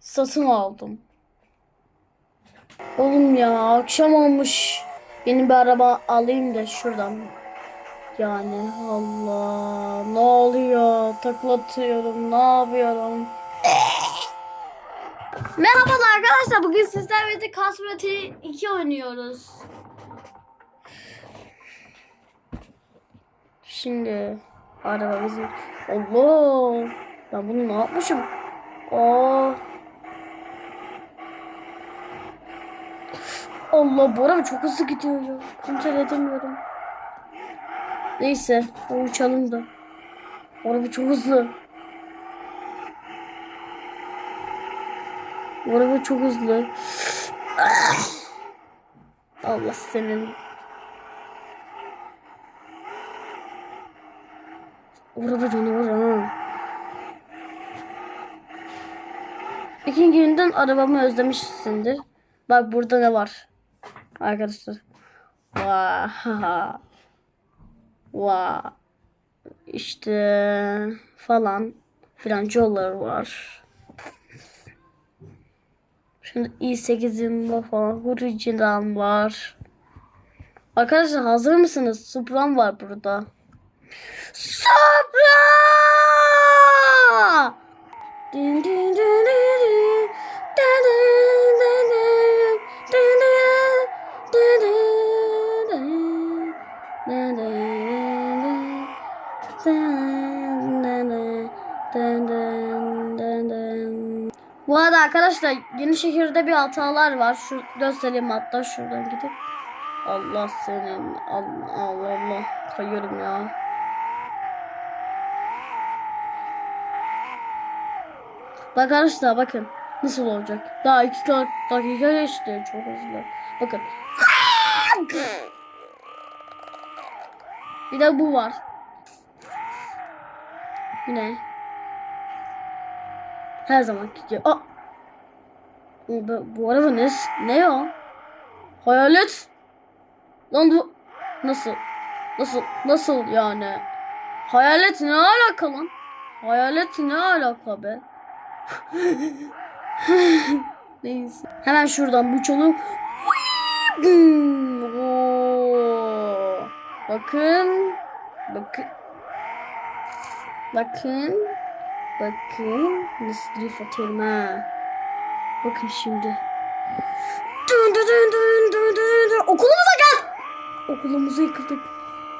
satın aldım. Oğlum ya akşam olmuş. Yeni bir araba alayım da şuradan. Yani Allah ne oluyor? Taklatıyorum. Ne yapıyorum? Merhabalar arkadaşlar. Bugün sizlerle birlikte Cosmeti 2 oynuyoruz. Şimdi araba bizim. Allah! Ben bunu ne yapmışım? Aa! Allah araba çok hızlı gidiyor ya. Kontrol edemiyorum. Neyse o uçalım da. Araba çok hızlı. Araba çok hızlı. Allah senin. Araba canavar ha. İkinci günden arabamı özlemişsindir. Bak burada ne var? Arkadaşlar. Vaa. Vaa. İşte falan filan yolları var. Şimdi i8'im var falan. Hurricane var. Arkadaşlar hazır mısınız? Supram var burada. Supra! Arkadaşlar yeni şehirde bir hatalar var. Şu göstereyim hatta şuradan gidip. Allah senin Allah Allah Allah kayıyorum ya. Bak arkadaşlar bakın nasıl olacak. Daha iki dak- dakika geçti çok hızlı. Bakın. Bir de bu var. Yine. Her zaman gidiyor. Aa. Bu, bu araba ne? Ne ya? Hayalet. Lan bu nasıl? Nasıl? Nasıl yani? Hayalet ne alaka lan? Hayalet ne alaka be? Neyse. Hemen şuradan bu. Oo. Bakın. Bakın. Bakın. Bakın. Nasıl drift atıyorum ha. Bakın şimdi. Dün dün dün dün dün dün dün. Okulumuza gel. Okulumuzu yıktık.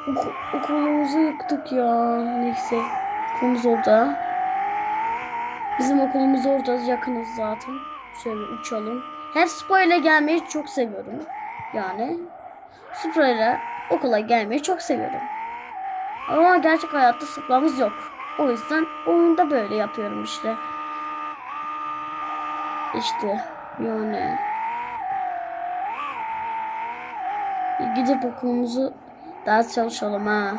Oku, okulumuzu yıktık ya. Neyse. Okulumuz orada. Bizim okulumuz orada yakınız zaten. Şöyle uçalım. Hep Supra ile gelmeyi çok seviyorum. Yani Supra ile okula gelmeyi çok seviyorum. Ama gerçek hayatta Supra'mız yok. O yüzden oyunda böyle yapıyorum işte. İşte yani. Gidip okulumuzu ders çalışalım ha.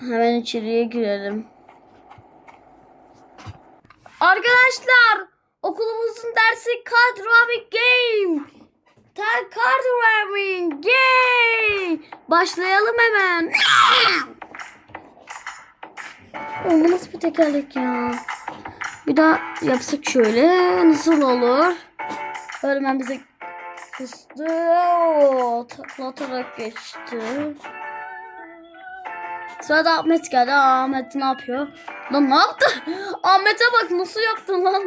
Hemen içeriye girelim. Arkadaşlar okulumuzun dersi Card Game. Card Rubik Game. Başlayalım hemen. Oğlum bu nasıl bir tekerlek ya? Bir daha yapsak şöyle. Nasıl olur? Öğretmen bize kızdı. Oo, taklatarak geçti. Sırada Ahmet geldi. Ahmet ne yapıyor? Lan ne yaptı? Ahmet'e bak nasıl yaptın lan?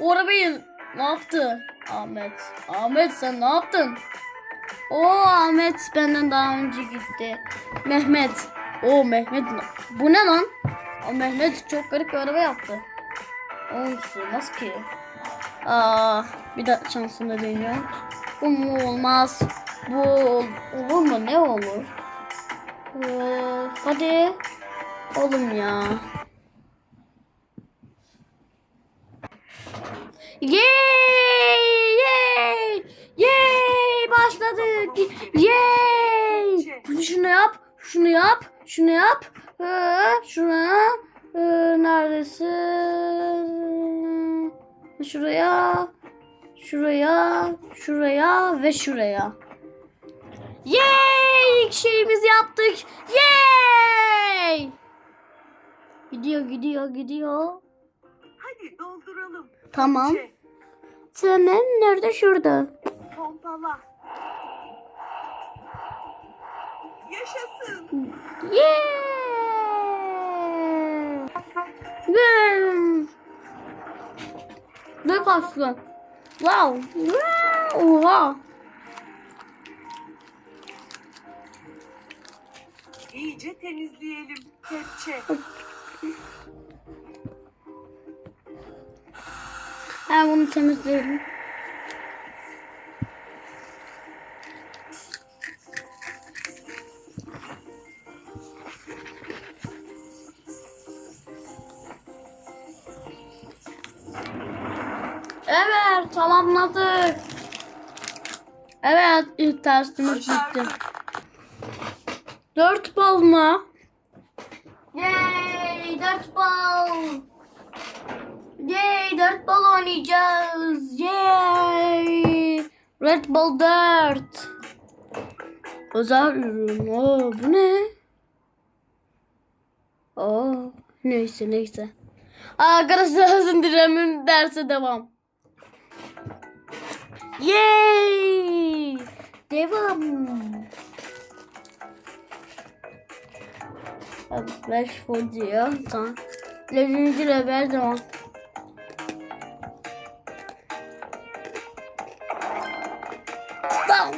O arabayı ne yaptı? Ahmet. Ahmet sen ne yaptın? O Ahmet benden daha önce gitti. Mehmet. O Mehmet. Bu ne lan? O Mehmet çok garip bir araba yaptı. Oğlum nasıl ki? Aa, bir de şansını deniyor. Bu mu olmaz? Bu ol- olur mu? Ne olur? Ee, hadi. Oğlum ya. Yay! Yay! Yay! Başladık. Yay! Bunu şunu yap. Şunu yap. Şunu yap. Ee, şuna. Ee, neredesin? Şuraya. Şuraya. Şuraya ve şuraya. Yay! İlk şeyimizi yaptık. Yay! Gidiyor gidiyor gidiyor. Hadi dolduralım. Tamam. Şey, Tamam. Nerede? Şurada. pompala. Yaşasın. Yeah! Ne kaslı? Wow! Wow! Oha! İyice temizleyelim. Kepçe. Ben bunu temizleyelim. Evet, tamamladık. Evet, ilk dersimiz bitti. Dört bal mı? Yay, dört bal. Yay, dört bal oynayacağız. Yay. Red Ball 4. Özel ürün. Oo, bu ne? Oo, neyse neyse. Arkadaşlar sindiremin derse devam. Yay! Devam. Beş full diyor. Tamam. Lezzeti level devam. Bam.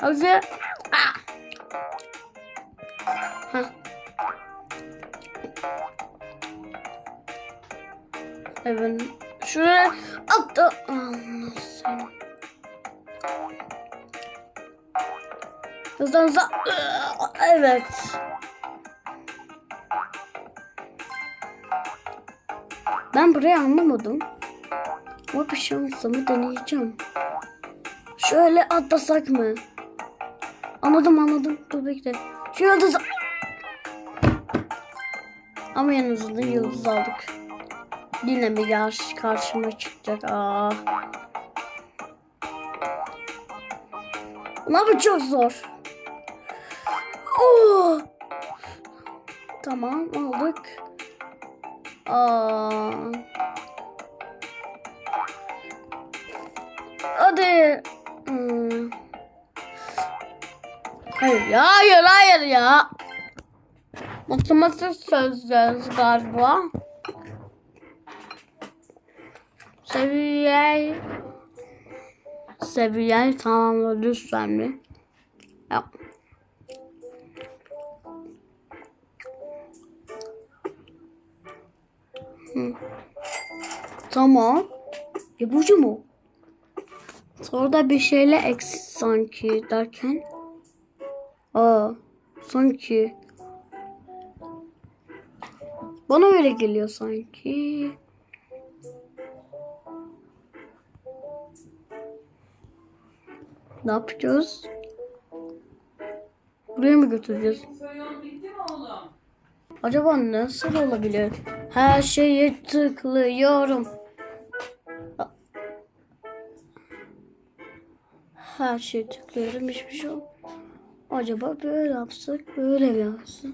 Hazır. Ah. Evet. Anlasın. Hızlı hızlı. Evet. Ben burayı anlamadım. Ama bir şansımı deneyeceğim. Şöyle atlasak mı? Anladım anladım. Dur bekle. Şu yıldız... Ama yanımızda yıldız aldık. Yine bir yaş karşıma çıkacak. Aa. Ama bu çok zor. Oo. Tamam aldık. Aa. Hadi. Hmm. Hayır ya, hayır hayır ya. Matematik sözleriniz galiba. Seviye seviye tamamla lütfen mi? Yap. Hı. Tamam. İpucu mu? Sonra bir şeyle eksik sanki derken. Aa, sanki. Bana öyle geliyor sanki. Ne yapacağız? Buraya mı götüreceğiz? Acaba nasıl olabilir? Her şeyi tıklıyorum. Her şeyi tıklıyorum hiçbir şey yok. Acaba böyle yapsak böyle mi yapsak?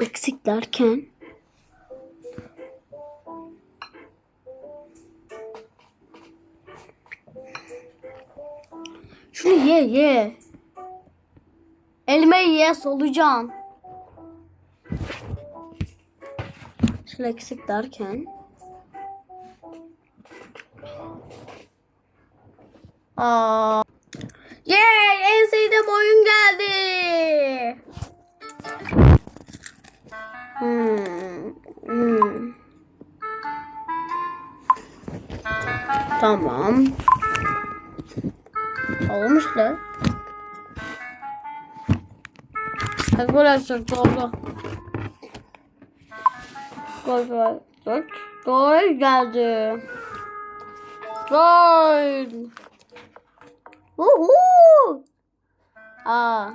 Eksik derken ye ye. Elmayı ye solucan. Şöyle eksik derken. Aa. Yay! En sevdiğim oyun geldi. Hmm. Hmm. Tamam. Olmuş da. Arkadaşlar doldu. Gol gol gol. Geldi. Gol. Uhu. Aa.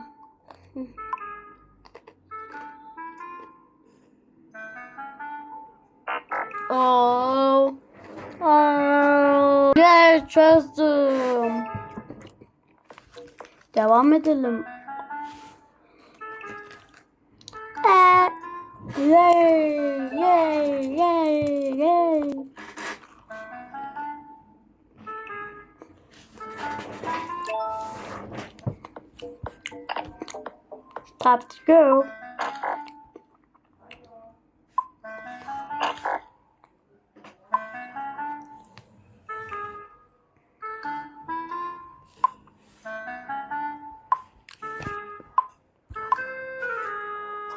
Oh. Oh. Gel çözdüm. Devam edelim. Yay! Yay! Yay! Yay! Time to go.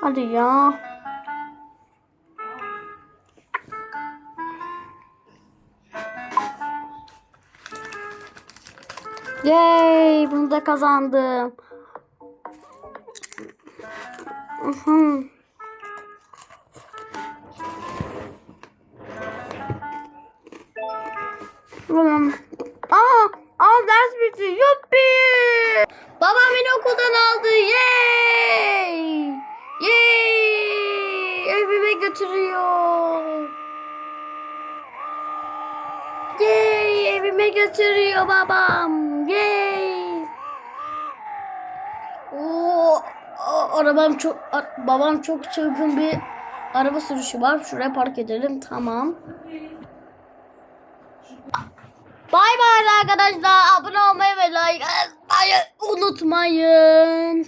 Hadi ya. Yay, bunu da kazandım. Uhum. Aa, aa ders bitti. Yuppi. Babam beni okuldan aldı. Yay! Yay! Evime götürüyor. Evime götürüyor babam. Yay! Oo, arabam çok babam çok çılgın bir araba sürüşü var. Şuraya park edelim. Tamam. Bay bay arkadaşlar. Abone olmayı ve like atmayı unutmayın.